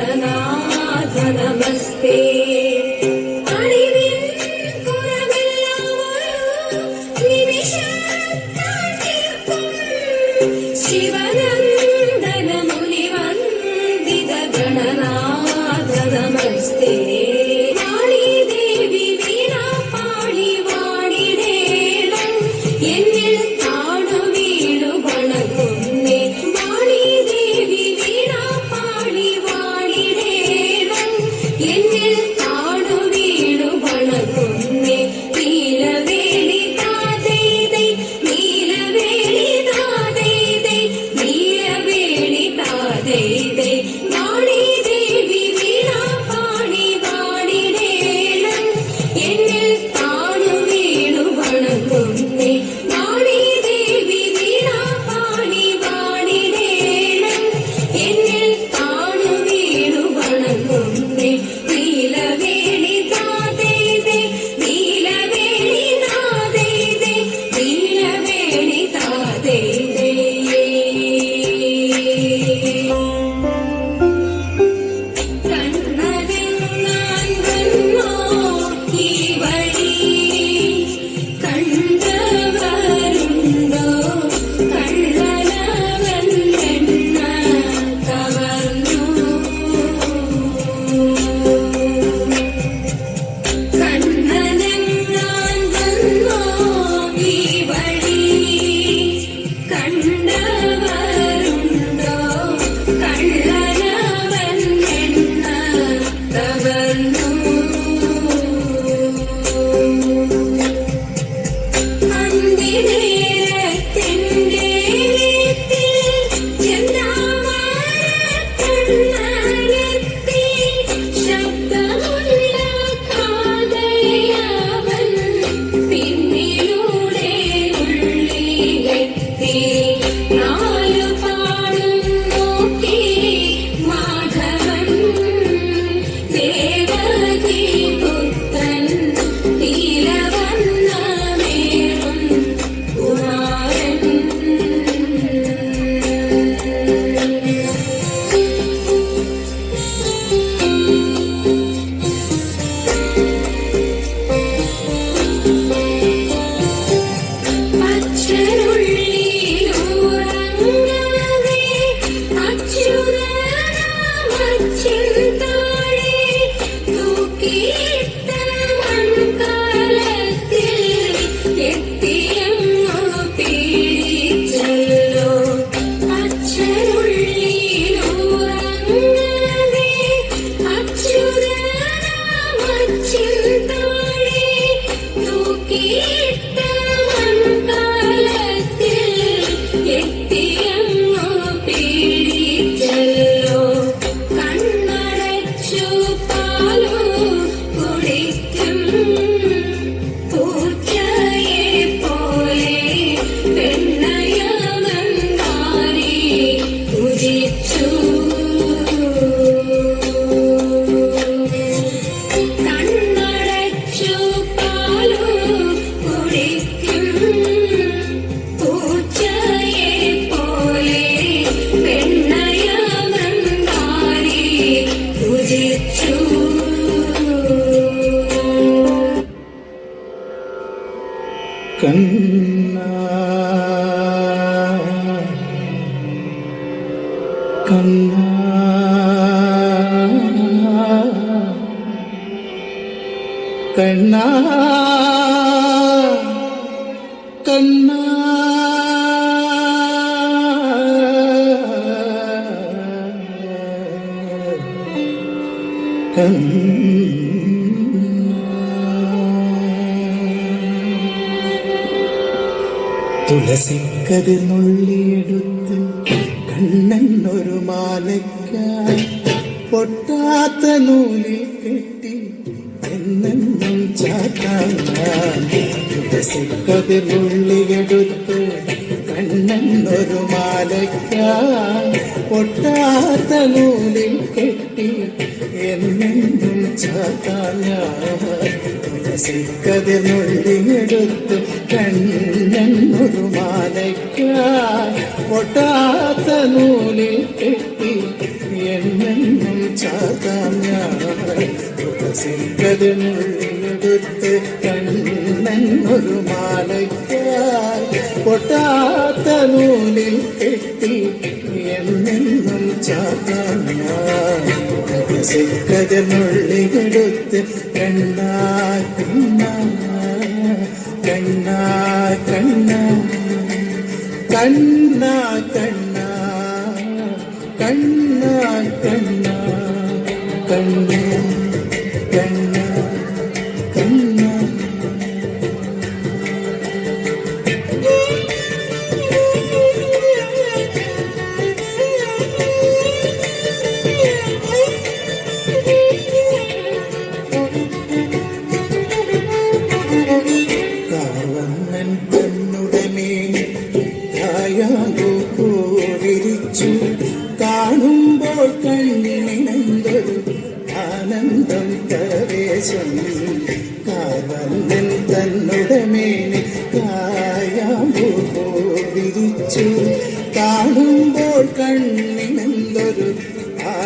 जगन्नाथ नमस्ते കണ്ണ കണ്ണ. തുളസിക്കതിർ നുള്ളിയെടുത്ത് കണ്ണൻ ഒരു മാലയ്ക്കായി പൊട്ടാത്ത നൂലിൽ കെട്ടി എന്നെന്നും ചാക്കാതിരുള്ളിയെടുത്തു കണ്ണെന്നൊരു മാലയ്ക്ക ഒട്ടാത്ത നൂലിൽ കെട്ടി എന്നെന്നും ചാക്കാതിരുള്ളിയെടുത്തു കണ്ണെന്നൊരു മാലയ്ക്ക ഒട്ടാത്ത നൂലിൽ കെട്ടി എന്നെന്നും ചാത്താ ഞാൻ. സിക്കതിനുള്ളിൽ കഴുത്ത് കണ്ണൻ ഒരു മാലയ്ക്കാൽ പൊട്ടാത്ത നൂലിൽ കെട്ടി എന്നെന്നും ചാത്തനുള്ളിലെടുത്ത് കണ്ണാ കണ്ണാ കണ്ണാ കണ്ണാ കണ്ണാ കണ്ണ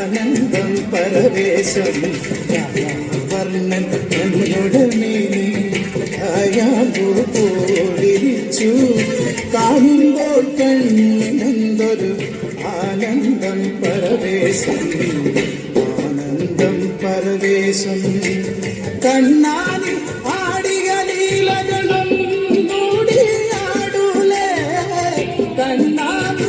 ആനന്ദം പരവേശം വർണൻ തന്നുടമേനെ ിച്ചു കാണുമ്പോൾ കണ്ണിനെന്തൊരു ആനന്ദം പരവേശം ആനന്ദം പരവേശം കണ്ണാനി ആടിയ ലീലകളും കൂടിയാടൂലേ കണ്ണാനി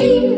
you.